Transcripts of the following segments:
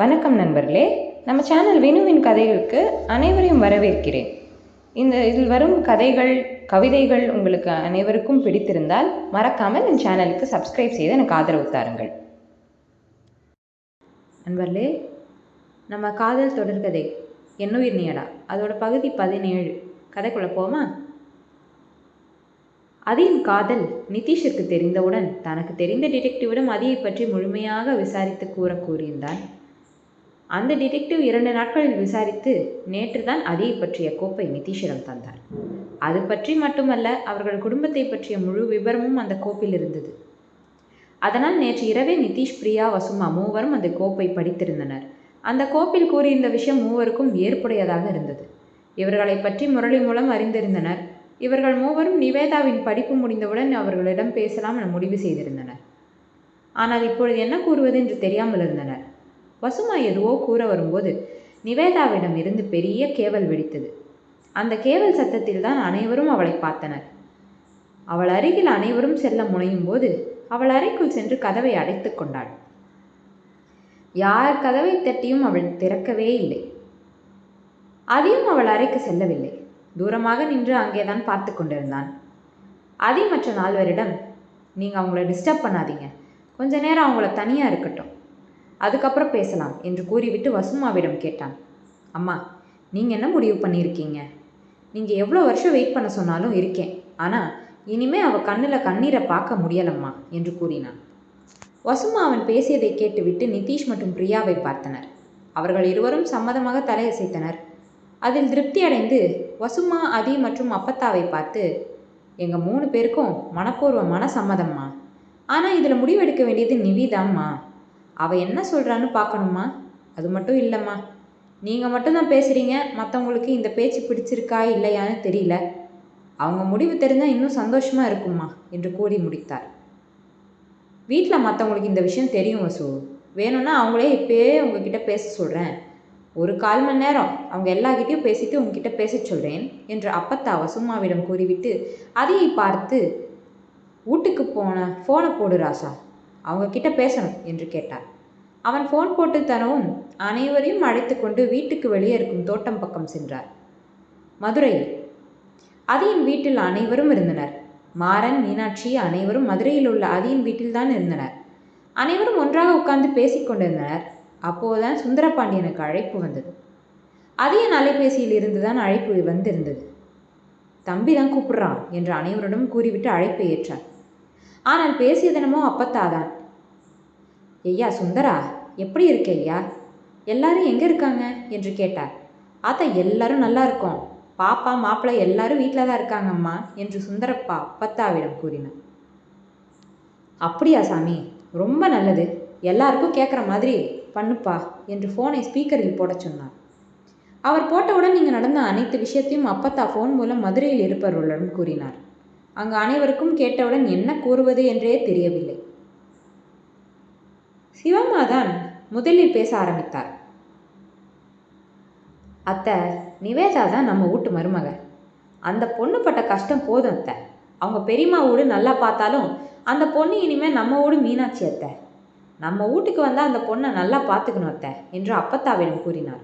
வணக்கம் நண்பர்களே. நம்ம சேனல் வினுவின் கதைகளுக்கு அனைவரையும் வரவேற்கிறேன். இந்த இதில் வரும் கதைகள் கவிதைகள் உங்களுக்கு அனைவருக்கும் பிடித்திருந்தால் மறக்காமல் என் சேனலுக்கு சப்ஸ்கிரைப் செய்து எனக்கு ஆதரவு தாருங்கள். நண்பர்களே நம்ம காதல் தொடர்கதை என்னுயிர் நீயடா அதோட பகுதி பதினேழு. கதைக்குள்ள போமா அதியின் காதல் நிதிஷிற்கு தெரிந்தவுடன் தனக்கு தெரிந்த டிடெக்டிவிடம் அதியை பற்றி முழுமையாக விசாரித்து கூற கூறியிருந்தான். அந்த டிடெக்டிவ் இரண்டு நாட்களில் விசாரித்து நேற்று தான் அதியை பற்றிய கோப்பை நிதிஷிடம் தந்தார். அது பற்றி மட்டுமல்ல அவர்கள் குடும்பத்தை பற்றிய முழு விபரமும் அந்த கோப்பில் இருந்தது. அதனால் நேற்று இரவே நிதிஷ் பிரியா வசுமா மூவரும் அந்த கோப்பை படித்திருந்தனர். அந்த கோப்பில் கூறியிருந்த விஷயம் மூவருக்கும் ஏற்புடையதாக இருந்தது. இவர்களை பற்றி முரளி மூலம் அறிந்திருந்தனர். இவர்கள் மூவரும் நிவேதாவின் படிப்பு முடிந்தவுடன் அவர்களிடம் பேசலாம் என முடிவு செய்திருந்தனர். ஆனால் இப்பொழுது என்ன கூறுவது என்று தெரியாமல் இருந்தனர் வசுமா எதுவோ கூற வரும்போது நிவேதாவிடம் இருந்து பெரிய கேவல் வெடித்தது. அந்த கேவல் சத்தத்தில் தான் அனைவரும் அவளை பார்த்தனர். அவள் அருகில் அனைவரும் செல்ல முனையும் போது அவள் அறைக்குள் சென்று கதவை அடைத்து கொண்டாள். யார் கதவை தட்டியும் அவள் திறக்கவே இல்லை. அதையும் அவள் அறைக்கு செல்லவில்லை. தூரமாக நின்று அங்கேதான் பார்த்து கொண்டிருந்தான். அதி மற்ற நால்வரிடம் நீங்கள் அவங்கள டிஸ்டர்ப் பண்ணாதீங்க. கொஞ்ச நேரம் அவங்கள தனியாக இருக்கட்டும். அதுக்கப்புறம் பேசலாம் என்று கூறிவிட்டு வசுமாவிடம் கேட்டான். அம்மா நீங்கள் என்ன முடிவு பண்ணியிருக்கீங்க? நீங்கள் எவ்வளோ வருஷம் வெயிட் பண்ண சொன்னாலும் இருக்கேன். ஆனால் இனிமே அவள் கண்ணில் கண்ணீரை பார்க்க முடியலம்மா என்று கூறினான். வசுமா அவன் பேசியதை கேட்டுவிட்டு நிதிஷ் மற்றும் பிரியாவை பார்த்தனர். அவர்கள் இருவரும் சம்மதமாக தலையசைத்தனர். அதில் திருப்தி அடைந்து வசுமா அதி மற்றும் அப்பத்தாவை பார்த்து எங்கள் மூணு பேருக்கும் மனப்பூர்வமான சம்மதம்மா. ஆனால் இதில் முடிவெடுக்க வேண்டியது நிவிதாம்மா. அவள் என்ன சொல்கிறான்னு பார்க்கணுமா? அது மட்டும் இல்லைம்மா. நீங்கள் மட்டும்தான் பேசுகிறீங்க மற்றவங்களுக்கு இந்த பேச்சு பிடிச்சிருக்கா இல்லையான்னு தெரியல. அவங்க முடிவு தெரிந்தால் இன்னும் சந்தோஷமாக இருக்கும்மா என்று கூறி முடித்தார். வீட்டில் மற்றவங்களுக்கு இந்த விஷயம் தெரியும் வசு. வேணும்னா அவங்களே இப்போயே உங்ககிட்ட பேச சொல்கிறேன் ஒரு கால் மணி நேரம் அவங்க எல்லாக்கிட்டையும் பேசிட்டு உங்ககிட்ட பேச சொல்கிறேன் என்று அப்பத்தா வசுமாவிடம் கூறிவிட்டு அதையை பார்த்து வீட்டுக்கு போன ஃபோனை போடு ராசா. அவங்க கிட்ட பேசணும் என்று கேட்டார். அவன் ஃபோன் போட்டு தரவும் அனைவரையும் அழைத்து கொண்டு வீட்டுக்கு வெளியே இருக்கும் தோட்டம் பக்கம் சென்றார். மதுரையில் அதியின் வீட்டில் அனைவரும் இருந்தனர். மாறன் மீனாட்சி அனைவரும் மதுரையில் உள்ள அதியின் வீட்டில்தான் இருந்தனர். அனைவரும் ஒன்றாக உட்கார்ந்து பேசிக் கொண்டிருந்தனர். அப்போதுதான் சுந்தரபாண்டியனுக்கு அழைப்பு வந்தது. அதியின் அலைபேசியில் இருந்துதான் அழைப்பு வந்திருந்தது. தம்பி தான் கூப்பிடுறான் என்று அனைவரிடம் கூறிவிட்டு அழைப்பை ஏற்றார். ஆனால் பேசியதனமோ அப்பத்தாதான். ஐயா சுந்தரா எப்படி இருக்க ஐயா? எல்லாரும் எங்கே இருக்காங்க? என்று கேட்டார். ஆத்தா எல்லாரும் நல்லா இருக்கோம். பாப்பா மாப்பிள்ளை எல்லாரும் வீட்டில் தான் இருக்காங்கம்மா என்று சுந்தரப்பா அப்பத்தாவிடம் கூறினார். அப்படியா சாமி? ரொம்ப நல்லது. எல்லாருக்கும் கேட்குற மாதிரி பண்ணுப்பா என்று ஃபோனை ஸ்பீக்கரில் போட சொன்னார். அவர் போட்டவுடன் நீங்கள் நடந்த அனைத்து விஷயத்தையும் அப்பத்தா ஃபோன் மூலம் மதுரையில் இருப்பவர்களிடம் கூறினார். அங்கு அனைவருக்கும் கேட்டவுடன் என்ன கூறுவது என்றே தெரியவில்லை. சிவம்மாதான் முதலில் பேச ஆரம்பித்தார். அத்தை நிவேதா தான் நம்ம வீட்டு மருமக அந்த பொண்ணு பட்ட கஷ்டம் போதும் அத்தை அவங்க பெரியம்மா வீடு நல்லா பார்த்தாலும் அந்த பொண்ணு இனிமேல் நம்ம வீடு மீனாட்சி அத்தை நம்ம வீட்டுக்கு வந்தால் அந்த பொண்ணை நல்லா பார்த்துக்கணும் அத்தை என்று அப்பத்தாவிடம் கூறினார்.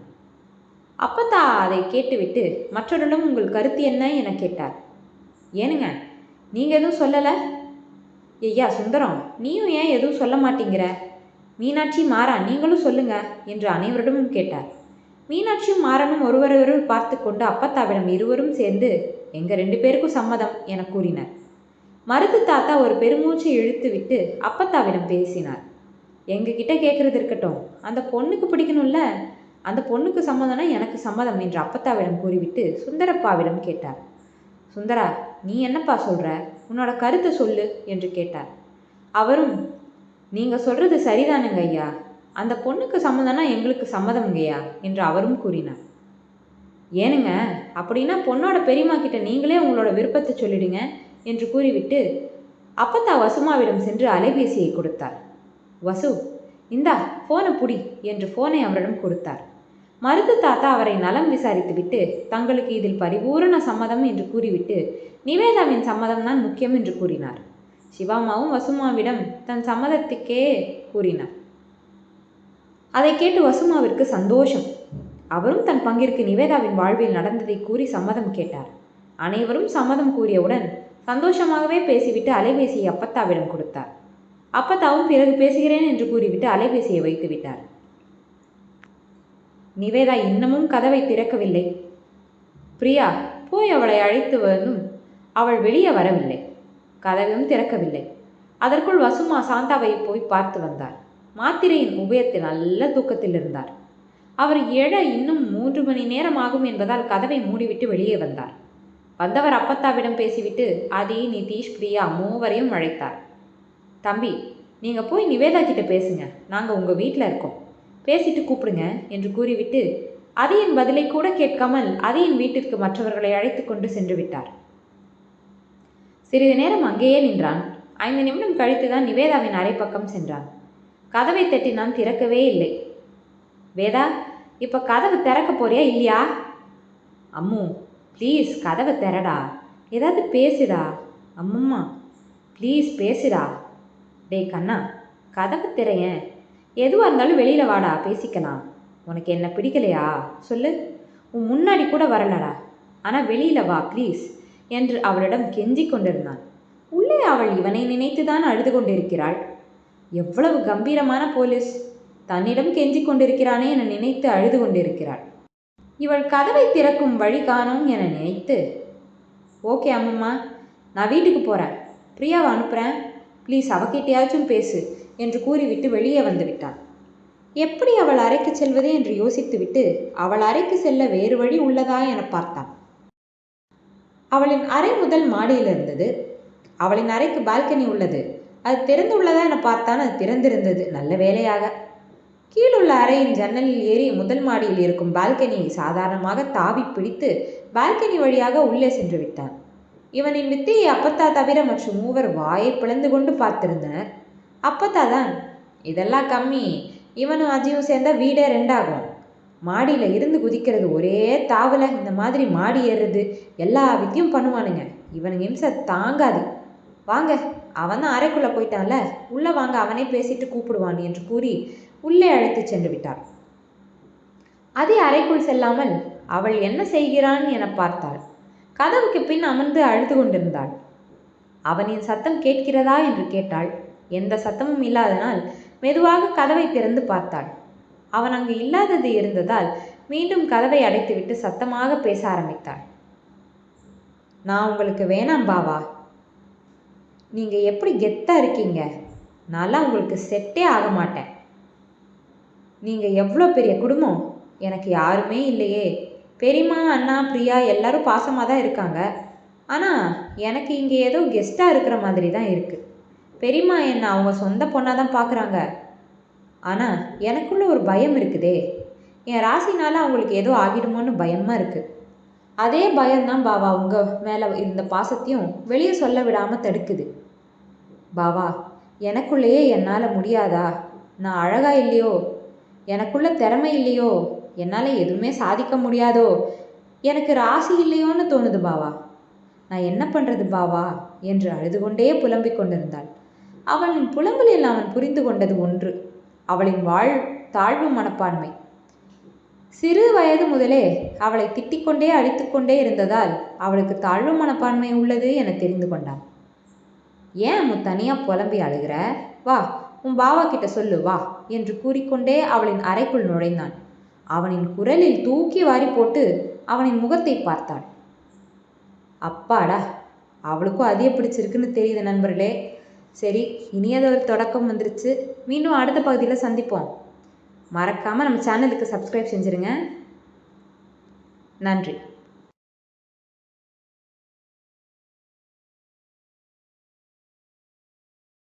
அப்பத்தா அதை கேட்டுவிட்டு மற்றவரிடம் உங்கள் கருத்து என்ன? என கேட்டார். ஏனுங்க நீங்கள் எதுவும் சொல்லலை? ஐயா சுந்தரம் நீயும் ஏன் எதுவும் சொல்ல மாட்டேங்கிற? மீனாட்சி மாறா நீங்களும் சொல்லுங்க என்று அனைவரிடமும் கேட்டார். மீனாட்சியும் மாறனும் ஒருவரொருவர் பார்த்து கொண்டு அப்பத்தாவிடம் இருவரும் சேர்ந்து எங்கள் ரெண்டு பேருக்கும் சம்மதம் என கூறினர். மருது தாத்தா ஒரு பெருமூச்சு இழுத்து விட்டு அப்பத்தாவிடம் பேசினார். எங்ககிட்ட கேட்குறது இருக்கட்டும். அந்த பொண்ணுக்கு பிடிக்கணும்ல? அந்த பொண்ணுக்கு சம்மதம்னா எனக்கு சம்மதம் என்று அப்பத்தாவிடம் கூறிவிட்டு சுந்தரப்பாவிடம் கேட்டார். சுந்தரா நீ என்னப்பா சொல்கிற உன்னோட கருத்தை சொல்லு என்று கேட்டார். அவரும் நீங்க சொல்றது சரிதானுங்க ஐயா. அந்த பொண்ணுக்கு சம்மதம்னா எங்களுக்கு சம்மதம்ங்கய்யா என்று அவரும் கூறினார். ஏனுங்க அப்படின்னா பொண்ணோட பெரியம்மா கிட்ட நீங்களே உங்களோட விருப்பத்தை சொல்லிடுங்க என்று கூறிவிட்டு அப்பத்தா வசுமாவிடம் சென்று அலைபேசியை கொடுத்தார். வசு இந்தா ஃபோனை புடி என்று ஃபோனை அவரிடம் கொடுத்தார். மருது தாத்தா அவரை நலம் விசாரித்துவிட்டு தங்களுக்கு இதில் பரிபூரண சம்மதம் என்று கூறிவிட்டு நிவேதாவின் சம்மதம் தான் முக்கியம் என்று கூறினார். சிவாமாவும் வசுமாவிடம் தன் சம்மதத்துக்கே கூறினார். அதை கேட்டு வசுமாவிற்கு சந்தோஷம். அவரும் தன் பங்கிற்கு நிவேதாவின் வாழ்வில் நடந்ததை கூறி சம்மதம் கேட்டார். அனைவரும் சம்மதம் கூறியவுடன் சந்தோஷமாகவே பேசிவிட்டு அலைபேசியை அப்பத்தாவிடம் கொடுத்தார். அப்பத்தாவும் பிறகு பேசுகிறேன் என்று கூறிவிட்டு அலைபேசியை வைத்து விட்டார் நிவேதா இன்னமும் கதவை திறக்கவில்லை. பிரியா போய் அவளை அழைத்து வந்தும் அவள் வெளியே வரவில்லை. கதவையும் திறக்கவில்லை. அதற்குள் வசுமா சாந்தாவை போய் பார்த்து வந்தார். மாத்திரையின் உபயத்தில் நல்ல தூக்கத்தில் இருந்தார். அவர் எழ இன்னும் மூன்று மணி நேரம் ஆகும் என்பதால் கதவை மூடிவிட்டு வெளியே வந்தார். வந்தவர் அப்பத்தாவிடம் பேசிவிட்டு ஆதி நிதிஷ் பிரியா மூவரையும் அழைத்தார். தம்பி நீங்கள் போய் நிவேதா கிட்ட பேசுங்க. நாங்கள் உங்கள் வீட்டில் இருக்கோம். பேசிட்டு கூப்பிடுங்க என்று கூறிவிட்டு அதியின் பதிலை கூட கேட்காமல் அதியின் வீட்டிற்கு மற்றவர்களை அழைத்து கொண்டு சென்று விட்டார். சிறிது நேரம் அங்கேயே நின்றான். ஐந்து நிமிடம் கழித்துதான் நிவேதாவின் அரைப்பக்கம் சென்றான். கதவை தட்டினான் திறக்கவே இல்லை. வேதா இப்போ கதவு திறக்க போறியா இல்லையா? அம்மு ப்ளீஸ் கதவை திறடா. ஏதாவது பேசுடா. அம்மம்மா ப்ளீஸ் பேசுடா. டேய் கண்ணா கதவு திரையேன் எதுவாக இருந்தாலும் வெளியில் வாடா பேசிக்கலாம் உனக்கு என்ன பிடிக்கலையா? சொல்லு. உன் முன்னாடி கூட வரலடா. ஆனால் வெளியில் வா ப்ளீஸ் என்று அவளிடம் கெஞ்சி கொண்டிருந்தான். உள்ளே அவள் இவனை நினைத்துதான் அழுது கொண்டிருக்கிறாள். எவ்வளவு கம்பீரமான போலீஸ். தன்னிடம் கெஞ்சி கொண்டிருக்கிறானே என நினைத்து அழுது கொண்டிருக்கிறாள். இவள் கதவை திறக்கும் வழி காணோம் என நினைத்து ஓகே அம்மம்மா நான் வீட்டுக்கு போகிறேன் பிரியாவை அனுப்புகிறேன் ப்ளீஸ் அவகிட்டையாச்சும் பேசு. என்று கூறிவிட்டு வெளியே வந்து விட்டான் எப்படி அவள் அறைக்கு செல்வது? என்று யோசித்துவிட்டு அவள் அறைக்கு செல்ல வேறு வழி உள்ளதா? என பார்த்தான் அவளின் அறை முதல் மாடியில் இருந்தது. அவளின் அறைக்கு பால்கனி உள்ளது. அது திறந்து உள்ளதா? என பார்த்தான். அது திறந்திருந்தது. நல்ல வேலையாக. கீழுள்ள அறையின் ஜன்னலில் ஏறி முதல் மாடியில் இருக்கும் பால்கனியை சாதாரணமாக தாவி பிடித்து பால்கனி வழியாக உள்ளே சென்று விட்டான் இவனின் வித்தையை அப்பத்தா தவிர மற்றும் மூவர் வாயை பிளந்து கொண்டு பார்த்திருந்தனர். அப்பத்தாதான். இதெல்லாம் கம்மி. இவனும் அஜியும் சேர்ந்தா வீடே ரெண்டாகும். மாடியில் இருந்து குதிக்கிறது ஒரே தாவில். இந்த மாதிரி மாடி ஏறுறது எல்லா வித்தியும் பண்ணுவானுங்க. இவனுங்க இம்சை தாங்காது. வாங்க அவன் தான் அறைக்குள்ளே போயிட்டான்ல. உள்ளே வாங்க அவனே பேசிட்டு கூப்பிடுவான் என்று கூறி உள்ளே அழைத்து சென்று விட்டார். அதே அறைக்குள் செல்லாமல் அவள் என்ன செய்கிறான் என பார்த்தாள். கதவுக்கு பின் அமர்ந்து அழுது கொண்டிருந்தாள். அவனின் சத்தம் கேட்கிறதா என்று கேட்டாள். எந்த சத்தமும் இல்லாதனால் மெதுவாக கதவை திறந்து பார்த்தாள். அவன் அங்கு இல்லாதது இருந்ததால் மீண்டும் கதவை அடைத்துவிட்டு சத்தமாக பேச ஆரம்பித்தாள். நான் உங்களுக்கு வேணாம் பாவா. நீங்கள் எப்படி கெத்தாக இருக்கீங்க? நான்லாம் உங்களுக்கு செட்டே ஆக மாட்டேன். நீங்கள் எவ்வளோ பெரிய குடும்பம்? எனக்கு யாருமே இல்லையே. பெரியம்மா அண்ணா பிரியா எல்லாரும் பாசமாக தான் இருக்காங்க. ஆனால் எனக்கு இங்கே ஏதோ கெஸ்ட்டாக இருக்கிற மாதிரி தான் இருக்குது பெரியம்மா என்னை அவங்க சொந்த பொண்ணாக தான் பார்க்குறாங்க ஆனால் எனக்குள்ள ஒரு பயம் இருக்குதே. என் ராசினால் அவங்களுக்கு ஏதோ ஆகிடுமோன்னு பயமாக இருக்குது அதே பயம்தான் பாவா உங்கள் மேலே இருந்த பாசத்தையும் வெளியே சொல்ல விடாமல் தடுக்குது. பாவா எனக்குள்ளேயே என்னால் முடியாதா? நான் அழகா இல்லையோ? எனக்குள்ள திறமை இல்லையோ? என்னால் எதுவுமே சாதிக்க முடியாதோ? எனக்கு ராசி இல்லையோன்னு தோணுது பாவா நான் என்ன பண்ணுறது பாவா என்று அழுது கொண்டே புலம்பிக் கொண்டிருந்தாள். அவனின் புலம்பலில் அவன் புரிந்து கொண்டது ஒன்று. அவளின் வாழ் தாழ்வு மனப்பான்மை. சிறு வயது முதலே அவளை திட்டிக்கொண்டே அடித்துக்கொண்டே இருந்ததால் அவளுக்கு தாழ்வு மனப்பான்மை உள்ளது என தெரிந்து கொண்டான். ஏன் உன் தனியாக புலம்பி அழுகிற? வா உன் பாவா கிட்ட சொல்லு வா என்று கூறிக்கொண்டே அவளின் அறைக்குள் நுழைந்தான். அவனின் குரலில் தூக்கி வாரி போட்டு அவனின் முகத்தை பார்த்தாள். அப்பாடா அவளுக்கும் அதிக பிடிச்சிருக்குன்னு தெரியுது நண்பர்களே. சரி இனியதொரு தொடக்கம் வந்துருச்சு. மீண்டும் அடுத்த பகுதியில் சந்திப்போம். மறக்காமல் நம்ம சேனலுக்கு சப்ஸ்கிரைப் செஞ்சுருங்க. நன்றி.